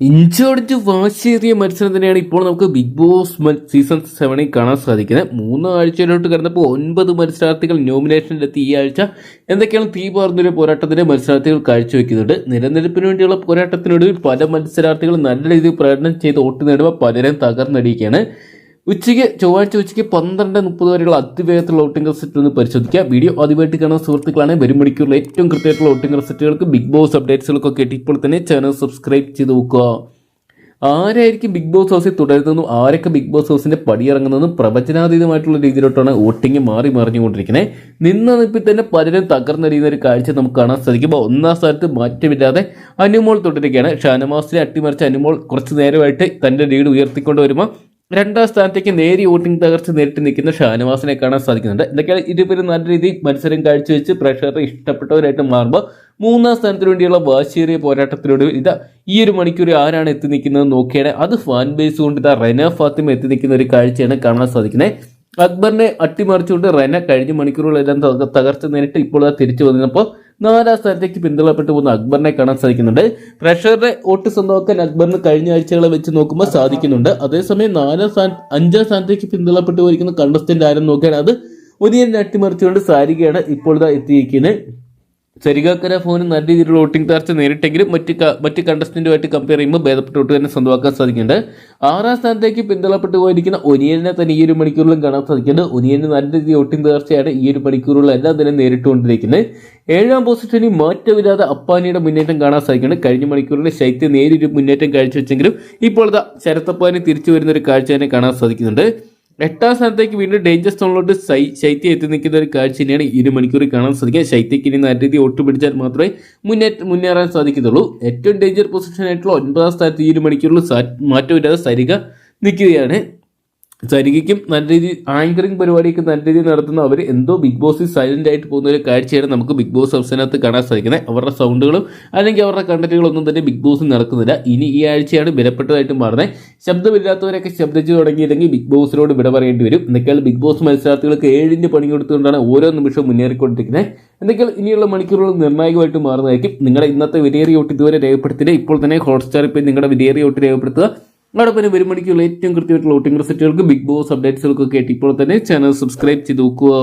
ഇഞ്ചോടിഞ്ച് വാശിയേറിയ മത്സരം തന്നെയാണ് ഇപ്പോൾ നമുക്ക് ബിഗ് ബോസ് സീസൺ സെവനിൽ കാണാൻ സാധിക്കുന്നത്. മൂന്ന് ആഴ്ചയിലോട്ട് കടന്നപ്പോൾ ഒൻപത് മത്സരാർത്ഥികൾ നോമിനേഷനിലെത്തി ഈ ആഴ്ച. എന്തൊക്കെയാണ് തീ പാർന്നൊരു പോരാട്ടത്തിന്റെ മത്സരാർത്ഥികൾ കാഴ്ചവെക്കുന്നുണ്ട് നിലനിൽപ്പിന് വേണ്ടിയുള്ള പോരാട്ടത്തിനൊടുവിൽ പല മത്സരാർത്ഥികളും നല്ല രീതിയിൽ പ്രകടനം ചെയ്ത് വോട്ട് നേടുമ്പോൾ പലരും തകർന്നടിക്കുകയാണ് ഉച്ചയ്ക്ക് ചൊവ്വാഴ്ച ഉച്ചയ്ക്ക് പന്ത്രണ്ട് മുപ്പത് വരെയുള്ള അതിവേഗത്തിലുള്ള ഔട്ടിംഗ് റിസൾട്ട് ഒന്ന് പരിശോധിക്കുക. വീഡിയോ ആദ്യമായിട്ട് കാണുന്ന സുഹൃത്തുക്കളാണ് വരും മണിക്കൂറിൽ ഏറ്റവും കൃത്യമായിട്ടുള്ള ഔട്ടിംഗ് റിസൾട്ടുകൾക്ക് ബിഗ് ബോസ് അപ്ഡേറ്റ്സുകൾക്കൊക്കെ ആയിട്ട് ഇപ്പോൾ തന്നെ ചാനൽ സബ്സ്ക്രൈബ് ചെയ്ത് നോക്കുക. ആരായിരിക്കും ബിഗ് ബോസ് ഹൗസിൽ തുടരുന്നതെന്നും ആരൊക്കെ ബിഗ് ബോസ് ഹൗസിന്റെ പടിയിറങ്ങുന്നതെന്നും പ്രവചനാതീതമായിട്ടുള്ള രീതിയിലോട്ടാണ് വോട്ടിംഗ് മാറി മറിഞ്ഞുകൊണ്ടിരിക്കുന്നത്. നിന്ന നിപ്പിൽ തന്നെ പലരും തകർന്നടിയുന്ന ഒരു കാഴ്ച നമുക്ക് കാണാൻ സാധിക്കുമ്പോൾ ഒന്നാം സ്ഥാനത്ത് മാറ്റമില്ലാതെ അനുമോൾ തുടരുകയാണ്. ഷാനവാസിനെ അട്ടിമറിച്ച അനുമോൾ കുറച്ച് നേരമായിട്ട് തന്റെ ലീഡ് ഉയർത്തിക്കൊണ്ട് വരുമ്പോൾ രണ്ടാം സ്ഥാനത്തേക്ക് നേരിയ വോട്ടിംഗ് തകർച്ച നേരിട്ട് നിൽക്കുന്ന ഷാനവാസിനെ കാണാൻ സാധിക്കുന്നുണ്ട്. എന്തൊക്കെയാണ് ഇരുപേരും നല്ല രീതിയിൽ മത്സരം കാഴ്ചവെച്ച് പ്രേക്ഷകരെ ഇഷ്ടപ്പെട്ടവരായിട്ട് മാറുമ്പോൾ മൂന്നാം സ്ഥാനത്തിന് വേണ്ടിയുള്ള വാശിയേറിയ പോരാട്ടത്തിലൂടെ ഇതാ ഈ ഒരു മണിക്കൂർ ആരാണ് എത്തി നിൽക്കുന്നത് നോക്കിയാണ് അത് ഫാൻ ബേസ് കൊണ്ട് ഇതാ റെന ഫാത്തിമ എത്തി നിൽക്കുന്ന ഒരു കാഴ്ചയാണ് കാണാൻ സാധിക്കുന്നത്. അക്ബറിനെ അട്ടിമറിച്ചുകൊണ്ട് റെന കഴിഞ്ഞ മണിക്കൂറുകളെല്ലാം തക- തകർച്ച നേരിട്ട് ഇപ്പോൾ തിരിച്ചു വന്നപ്പോൾ നാലാം സ്ഥാനത്തേക്ക് പിന്തള്ളപ്പെട്ടു പോകുന്ന അക്ബറിനെ കാണാൻ സാധിക്കുന്നുണ്ട്. പ്രഷറുടെ വോട്ട് സ്വന്തമാക്കാൻ അക്ബറിന് കഴിഞ്ഞ ആഴ്ചകളെ വെച്ച് നോക്കുമ്പോൾ സാധിക്കുന്നുണ്ട്. അതേസമയം നാലാം സ്ഥാന അഞ്ചാം സ്ഥാനത്തേക്ക് പിന്തള്ളപ്പെട്ടു പോയിരിക്കുന്ന കണ്ടസ്റ്റന്റ് ആരും നോക്കിയാൽ അത് ഒനിയൻ അട്ടിമറിച്ചുകൊണ്ട് സാരികയാണ് ഇപ്പോൾ ഇതാ എത്തിയിരിക്കുന്നത്. സരികാക്കര ഫോന് നല്ല രീതിയിലുള്ള വോട്ടിംഗ് തകർച്ച നേരിട്ടെങ്കിലും മറ്റ് മറ്റ് കണ്ടസ്റ്റന്റുമായിട്ട് കമ്പയർ ചെയ്യുമ്പോൾ ഭേദപ്പെട്ട വോട്ട് തന്നെ സ്വന്തമാക്കാൻ സാധിക്കുന്നുണ്ട്. ആറാം സ്ഥാനത്തേക്ക് പിന്തള്ളപ്പെട്ടു പോയിരിക്കുന്ന ഒനിയനെ തന്നെ ഈ ഒരു മണിക്കൂറിലും കാണാൻ സാധിക്കുന്നുണ്ട്. ഒനിയന് നല്ല രീതിയിൽ വോട്ടിംഗ് തകർച്ചയാണ് ഈ ഒരു മണിക്കൂറുകളിൽ എല്ലാം തന്നെ നേരിട്ടുകൊണ്ടിരിക്കുന്നത്. ഏഴാം പൊസിഷനിൽ മാറ്റമില്ലാതെ അപ്പാനിയുടെ മുന്നേറ്റം കാണാൻ സാധിക്കുന്നുണ്ട്. കഴിഞ്ഞ മണിക്കൂറിൽ ശൈത്യ നേരിയൊരു മുന്നേറ്റം കാഴ്ചവെച്ചെങ്കിലും ഇപ്പോൾ ഇതാ ശരത്തപ്പാനി തിരിച്ചു വരുന്ന ഒരു കാഴ്ച തന്നെ കാണാൻ സാധിക്കുന്നുണ്ട്. എട്ടാം സ്ഥാനത്തേക്ക് വീണ്ടും ഡേഞ്ചർ സോണിലോട്ട് ശൈത്യം എത്തി നിൽക്കുന്ന ഒരു കാഴ്ച തന്നെയാണ് ഇരു മണിക്കൂറിൽ കാണാൻ സാധിക്കുക. ശൈത്യക്ക് ഇനി നല്ല രീതിയിൽ ഒട്ടുപിടിച്ചാൽ മാത്രമേ മുന്നേറ്റ മുന്നേറാൻ സാധിക്കത്തുള്ളൂ. ഏറ്റവും ഡേഞ്ചർ പൊസിഷൻ ആയിട്ടുള്ള ഒൻപതാം സ്ഥാനത്ത് ഈ ഒരു മണിക്കൂറിൽ മാറ്റമില്ലാതെ സരിക നിൽക്കുകയാണ്. സരികയ്ക്കും നല്ല രീതി ആങ്കറിംഗ് പരിപാടിയൊക്കെ നല്ല രീതിയിൽ നടത്തുന്ന അവർ എന്തോ ബിഗ് ബോസിൽ സൈലന്റ് ആയിട്ട് പോകുന്ന ഒരു കാഴ്ചയാണ് നമുക്ക് ബിഗ് ബോസ് ഹൗസിനകത്ത് കാണാൻ സാധിക്കുന്നത്. അവരുടെ സൗണ്ടുകളും അല്ലെങ്കിൽ അവരുടെ കണ്ടന്റുകളൊന്നും തന്നെ ബിഗ് ബോസ് നടക്കുന്നില്ല. ഇനി ഈ ആഴ്ചയാണ് വിലപ്പെട്ടതായിട്ട് മാറുന്നത്. ശബ്ദമില്ലാത്തവരൊക്കെ ശബ്ദിച്ചു തുടങ്ങിയില്ലെങ്കിൽ ബിഗ് ബോസിനോട് വിട പറയേണ്ടി വരും. എന്നൊക്കെയാണ് ബിഗ് ബോസ് മത്സരാർത്ഥികൾക്ക് ഏഴിന്റെ പണി കൊടുത്തുകൊണ്ടാണ് ഓരോ നിമിഷവും മുന്നേറിക്കൊണ്ടിരിക്കുന്നത്. എന്തൊക്കെയാണ് ഇനിയുള്ള മണിക്കൂറുകൾ നിർണായകമായിട്ട് മാറുന്നതായിരിക്കും. നിങ്ങളുടെ ഇന്നത്തെ വിലയേറിയ വോട്ട് ഇതുവരെ രേഖപ്പെടുത്തില്ല ഇപ്പോൾ തന്നെ ഹോട്ട്സ്റ്റാർ ഇപ്പം നിങ്ങളുടെ വിലയേറിയ വോട്ട് രേഖപ്പെടുത്തുക. അതോടൊപ്പം ഒരു ഏറ്റവും കൃത്യമായിട്ടുള്ള വോട്ടിംഗ് റിസൾട്ടുകൾക്ക് ബിഗ് ബോസ് അപ്ഡേറ്റ്സുകൾക്കൊക്കെ ആയിട്ട് ഇപ്പോൾ തന്നെ ചാനൽ സബ്സ്ക്രൈബ് ചെയ്ത് നോക്കുക.